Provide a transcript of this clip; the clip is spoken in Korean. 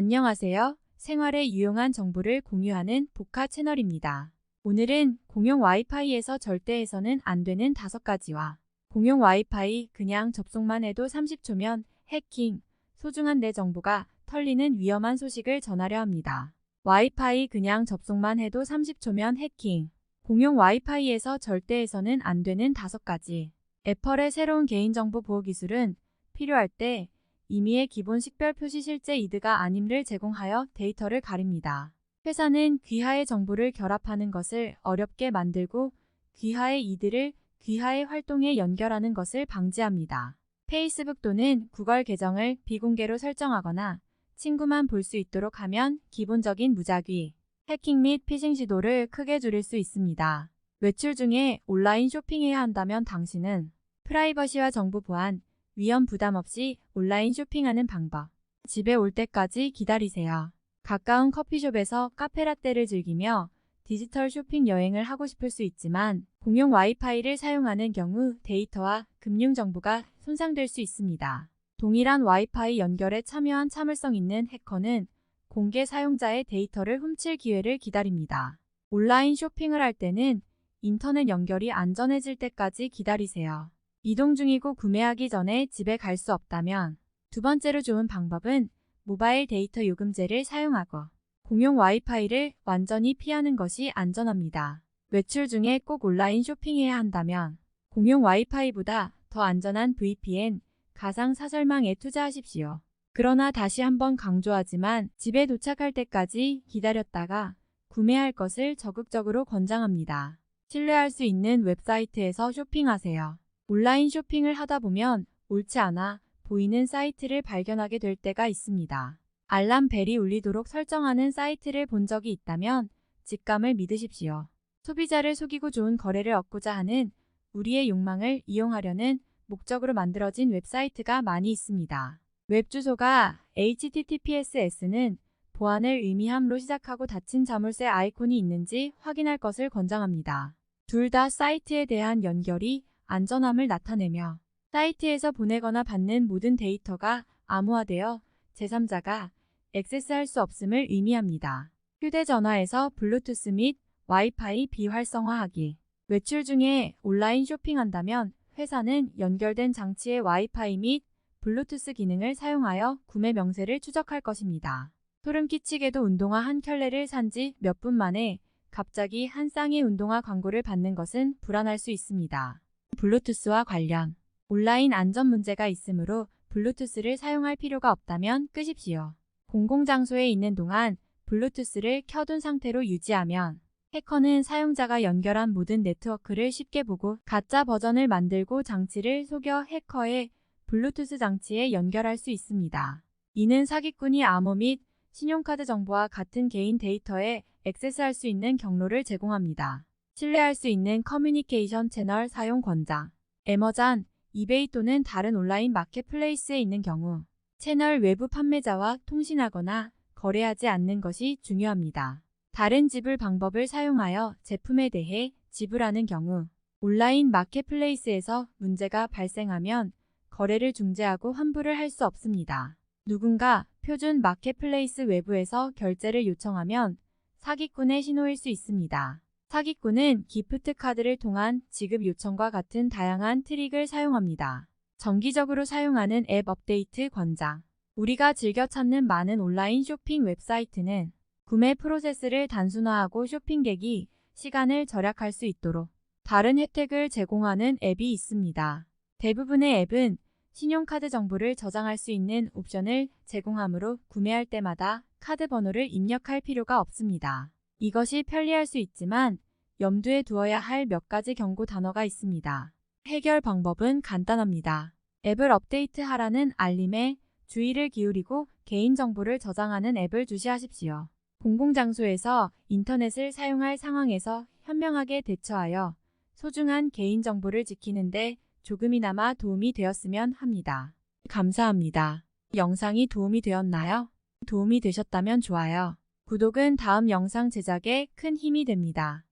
안녕하세요. 생활에 유용한 정보를 공유하는 보카 채널입니다. 오늘은 공용 와이파이에서 절대 해서는 안 되는 다섯 가지와 공용 와이파이 그냥 접속만 해도 30초면 해킹, 소중한 내 정보가 털리는 위험한 소식을 전하려 합니다. 와이파이 그냥 접속만 해도 30초면 해킹, 공용 와이파이에서 절대 해서는 안 되는 다섯 가지. 애플의 새로운 개인정보 보호 기술은 필요할 때 임의의 기본 식별 표시 실제 이드가 아님를 제공하여 데이터를 가립니다. 회사는 귀하의 정보를 결합하는 것을 어렵게 만들고 귀하의 이드를 귀하의 활동에 연결하는 것을 방지합니다. 페이스북 또는 구글 계정을 비공개로 설정하거나 친구만 볼 수 있도록 하면 기본적인 무작위, 해킹 및 피싱 시도를 크게 줄일 수 있습니다. 외출 중에 온라인 쇼핑해야 한다면 당신은 프라이버시와 정보 보안, 위험 부담 없이 온라인 쇼핑하는 방법. 집에 올 때까지 기다리세요. 가까운 커피숍에서 카페라떼를 즐기며 디지털 쇼핑 여행을 하고 싶을 수 있지만 공용 와이파이를 사용하는 경우 데이터와 금융 정보가 손상될 수 있습니다. 동일한 와이파이 연결에 참여한 참을성 있는 해커는 공개 사용자의 데이터를 훔칠 기회를 기다립니다. 온라인 쇼핑을 할 때는 인터넷 연결이 안전해질 때까지 기다리세요. 이동 중이고 구매하기 전에 집에 갈 수 없다면 두 번째로 좋은 방법은 모바일 데이터 요금제를 사용하고 공용 와이파이를 완전히 피하는 것이 안전합니다. 외출 중에 꼭 온라인 쇼핑해야 한다면 공용 와이파이보다 더 안전한 VPN, 가상 사설망에 투자하십시오. 그러나 다시 한번 강조하지만 집에 도착할 때까지 기다렸다가 구매할 것을 적극적으로 권장합니다. 신뢰할 수 있는 웹사이트에서 쇼핑하세요. 온라인 쇼핑을 하다 보면 옳지 않아 보이는 사이트를 발견하게 될 때가 있습니다. 알람 벨이 울리도록 설정하는 사이트를 본 적이 있다면 직감을 믿으십시오. 소비자를 속이고 좋은 거래를 얻고자 하는 우리의 욕망을 이용하려는 목적으로 만들어진 웹사이트가 많이 있습니다. 웹 주소가 https는 보안을 의미함으로 시작하고 닫힌 자물쇠 아이콘이 있는지 확인할 것을 권장합니다. 둘 다 사이트에 대한 연결이 안전함을 나타내며 사이트에서 보내거나 받는 모든 데이터가 암호화되어 제3자가 액세스할 수 없음을 의미합니다. 휴대전화에서 블루투스 및 와이파이 비활성화하기 외출 중에 온라인 쇼핑한다면 회사는 연결된 장치의 와이파이 및 블루투스 기능을 사용하여 구매 명세를 추적할 것입니다. 소름 끼치게도 운동화 한 켤레를 산 지 몇 분 만에 갑자기 한 쌍의 운동화 광고를 받는 것은 불안할 수 있습니다. 블루투스와 관련 온라인 안전 문제가 있으므로 블루투스를 사용할 필요가 없다면 끄십시오. 공공장소에 있는 동안 블루투스를 켜둔 상태로 유지하면 해커는 사용자가 연결한 모든 네트워크를 쉽게 보고 가짜 버전을 만들고 장치를 속여 해커의 블루투스 장치에 연결할 수 있습니다. 이는 사기꾼이 암호 및 신용카드 정보와 같은 개인 데이터에 액세스할 수 있는 경로를 제공합니다. 신뢰할 수 있는 커뮤니케이션 채널 사용 권장 에머잔, 이베이 또는 다른 온라인 마켓플레이스에 있는 경우 채널 외부 판매자와 통신하거나 거래하지 않는 것이 중요합니다. 다른 지불 방법을 사용하여 제품에 대해 지불하는 경우 온라인 마켓플레이스에서 문제가 발생하면 거래를 중재하고 환불을 할 수 없습니다. 누군가 표준 마켓플레이스 외부에서 결제를 요청하면 사기꾼의 신호일 수 있습니다. 사기꾼은 기프트 카드를 통한 지급 요청과 같은 다양한 트릭을 사용합니다. 정기적으로 사용하는 앱 업데이트 권장 우리가 즐겨 찾는 많은 온라인 쇼핑 웹사이트는 구매 프로세스를 단순화하고 쇼핑객이 시간을 절약할 수 있도록 다른 혜택을 제공하는 앱이 있습니다. 대부분의 앱은 신용카드 정보를 저장할 수 있는 옵션을 제공하므로 구매할 때마다 카드 번호를 입력할 필요가 없습니다. 이것이 편리할 수 있지만 염두에 두어야 할 몇 가지 경고 단어가 있습니다. 해결 방법은 간단합니다. 앱을 업데이트하라는 알림에 주의를 기울이고 개인정보를 저장하는 앱을 주시하십시오. 공공장소에서 인터넷을 사용할 상황에서 현명하게 대처하여 소중한 개인정보를 지키는데 조금이나마 도움이 되었으면 합니다. 감사합니다. 영상이 도움이 되었나요? 도움이 되셨다면 좋아요. 구독은 다음 영상 제작에 큰 힘이 됩니다.